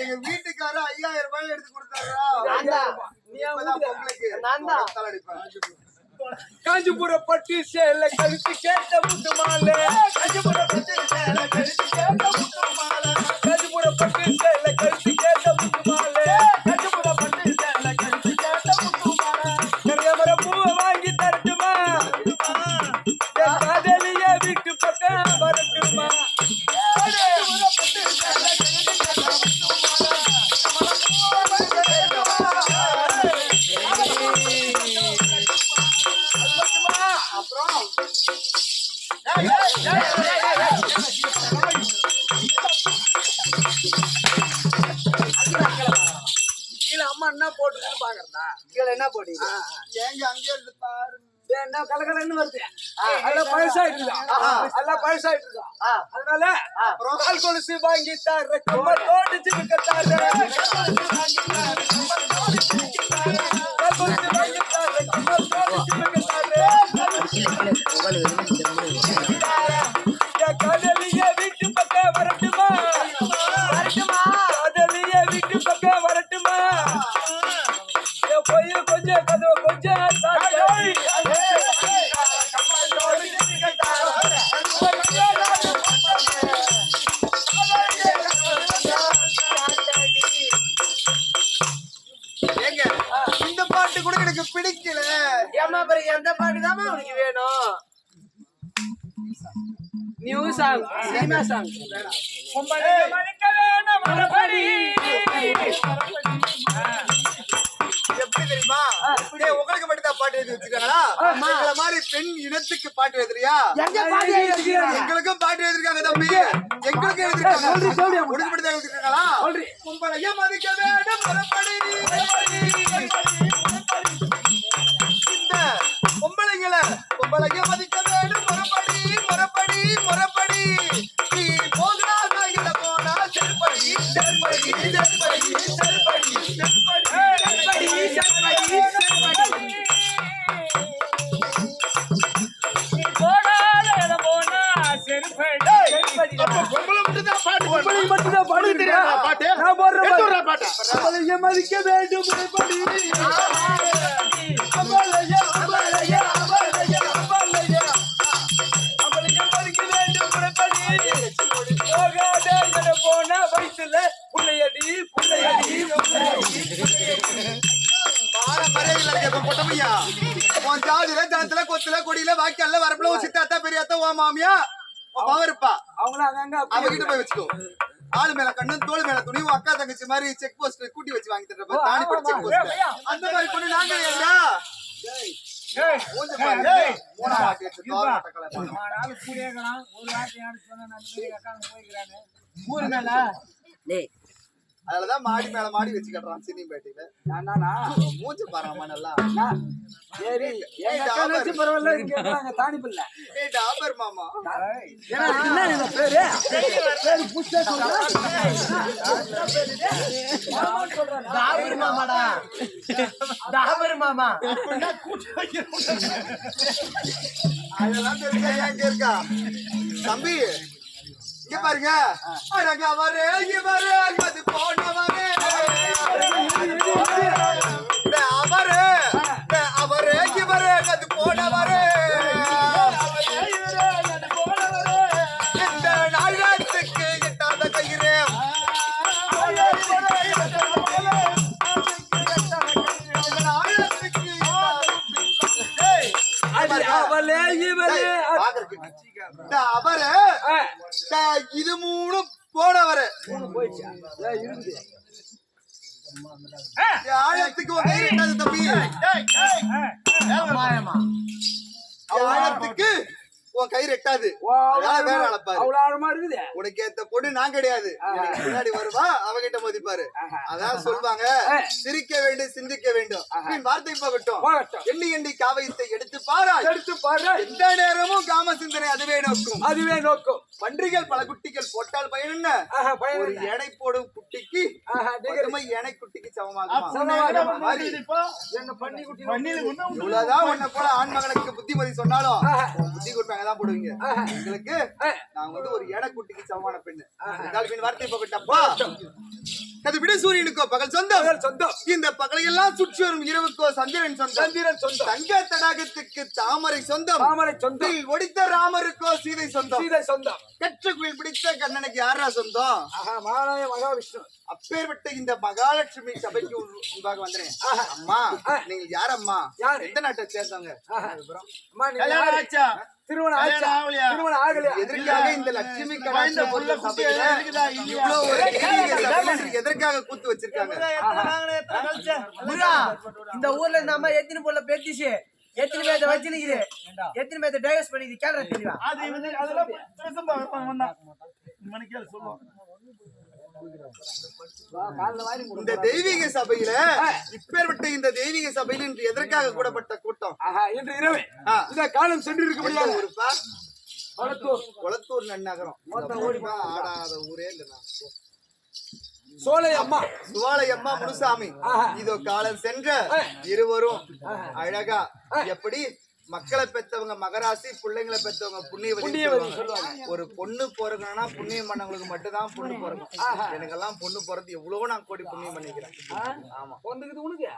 எங்க வீட்டுக்காரர் ஐயாயிரம் ரூபாய் எடுத்து கொடுத்தாரா? இப்பதான் பொங்கலுக்கு தலை அடிப்பேன். காஞ்சிபுர பட்டி சேல கழுத்து என்ன போட்டுருக்குன்னு பாக்குறதா கீழே என்ன போட்டீங்க ஏங்க அங்கே இருந்து பாருங்க என்ன கலகலன்னு வருது அதெல்லாம் பழசாயிட்டு அதெல்லாம் பழசாயிட்டு இருக்கா அதனால அப்புறம்? கால் கொலுசு வாங்கி தாரு கம்ம தோடிச்சு விற்கத்தாரு கால் Thank you. New song cinema song எப்படி தெரியுமா? உங்களுக்கு மட்டும் தான் பாட்டு எழுதி வச்சிருக்காங்களா? எங்களை மாதிரி பெண் இனத்துக்கு பாட்டு எழுதுறியா? எங்களுக்கும் பாட்டு எழுதிருக்காங்க தம்பி. எங்களுக்கும் எழுதிருக்காங்க. உனக்கு மட்டும் தான் எழுதிருக்காங்களா உங்களையே மதிக்க வேண்டும் பாட்டு. நான் போடுறேன் பாட்டு. அவளைய மதிக்க வேண்டும் முறைப்படி அவளைய அவளைய அவளைய அவளைய அவளைய மதிக்க வேண்டும் முறைப்படி போகாத என போன வயசுல புள்ளையடி புள்ளையடி மாற மரியாதையில இருக்க பொட்டமையா உன் ஜாதியில ஜனத்துல கொத்துல கொடியில வாய்க்கால்ல வரப்புல சித்தாத்தா பெரியாத்தா உன் மாமியா உன் பவருப்பா அவங்கள அங்கங்க போய் வச்சுக்கோ. ஆளு மேல கண்ணு தோல் மேல துணி அக்கா தங்கச்சி மாதிரி செக் போஸ்ட் கூட்டி வச்சு வாங்கி தர்றப்ப தானி படி செக் போஸ்ட் அந்த மாதிரி பொண்ணு நாங்க டேய். அதுலதான் மாடி மேல மாடி வச்சு கட்டுறான் சினி பேட்டையில நானா மூஞ்ச பாராம நல்லா. சரி எங்க நினைச்சு பரவாயில்ல இங்க இருக்காங்க தானி பிள்ளை. ஏய் டாபர் மாமா. என்ன இந்த பேரு? பேரு புஷ்டா சொல்றேன் டாபர் மாமாடா. டாபர் மாமா. அதெல்லாம் தெரிஞ்சா ஏன் இங்க இருக்கா? தம்பி இங்க பாருங்க. அழக வரே இங்க வரே அது போனவரே. அவரு. இது மூணு போனவரு. ஆழத்துக்கு ஒரு எட்டாது தம்பி. ஆழத்துக்கு உன் கயிறு எட்டாது. வேற அளப்பாரு உனக்கு ஏத்த பொண்ணு நான் கிடையாது. முன்னாடி வருவா அவகிட்ட மதிப்பாரு. அதான் சொல்லுவாங்க சிரிக்க வேண்டும் சிந்திக்க வேண்டும். வார்த்தை போகட்டும். எண்ணி எண்ணி காவயத்தை எடுத்து பாராய். எடுத்து பாரு எந்த நேரமும் காம சிந்தனை அதுவே நோக்கும். அதுவே நோக்கம். பன்றிகள் பல குட்டிகள் போட்டால் பயன் என்ன? ஒரு? எடை போடும் குட்டிக்கு எடை குட்டிக்கு இவ்வளவுதான் உன்னை போல ஆண் மகனுக்கு புத்திமதி சொன்னாலும் புத்தி கொடுப்பாங்க தான் போடுவீங்க. எங்களுக்கு நான் வந்து ஒரு எடை குட்டிக்கு சமமான பெண்ணு. வார்த்தை போகட்டப்பா அது விட சூரியனுக்கோ பகல் சொந்தம். பகல் சொந்தம். இந்த பகலையெல்லாம் சுற்றி வரும் இரவுக்கோ சந்திரன் சொந்தம். சந்திரன் சொந்தம். தங்க தடாகத்துக்கு தாமரை சொந்தம். தாமரை சொந்தம். ஒடித்த ராமருக்கோ சீதை சொந்தம். சீதை சொந்தம். கற்ற குயில் பிடித்த கண்ணனுக்கு யாரா சொந்தம்? மகாலய மகாவிஷ்ணு. அப்பேற்பட்ட இந்த மகாலட்சுமி சபைக்கு முன்பாக வந்தேன். அம்மா நீங்க யார் அம்மா யாரு? எந்த நாட்டை சேர்ந்தவங்க. அம்மா? திருமணம் திருமணம் ஆகலையா? எதற்காக இந்த லட்சுமி கடாட்ச இவ்வளவு ஒரு எதற்காக கூத்து வச்சிருக்காங்க? இந்த ஊர்ல இந்த அம்மா எத்தனை பொருளை பெருத்திச்சு எத்தனை பேர்த்த வச்சுனுக்குது எத்தனை பேர்த்த டைவர்ஸ் பண்ணிக்குது? கேள்ற தெரியவா இந்த தெய்வீக சபையில இப்பேற்பட்ட இந்த தெய்வீக சபையில இன்று எதற்காக கூடப்பட்ட கூட்டம்? இன்று இரவு. இந்த காலம் சென்று இருக்க எந்த முடியாது ஊருப்பா? கொளத்தூர். கொளத்தூர் நன்னகரம். ஆடாத ஊரே இல்ல சோலை அம்மா சுவாலை அம்மா முனுசாமி. இதோ காலம் சென்ற இருவரும் அழகா எப்படி மக்களை பெத்தவங்க மகராசி பிள்ளைங்களை பெத்தவங்க புண்ணியவதி ஒரு பொண்ணு பிறக்கணும்னா புண்ணியம் பண்ணவங்களுக்கு மட்டும் தான் பொண்ணு பிறக்கும். எனக்கெல்லாம் பொண்ணு பிறந்து எவ்வளவோ நான் கோடி புண்ணியம் பண்ணிக்கிறேன். ஆமா உனக்கு?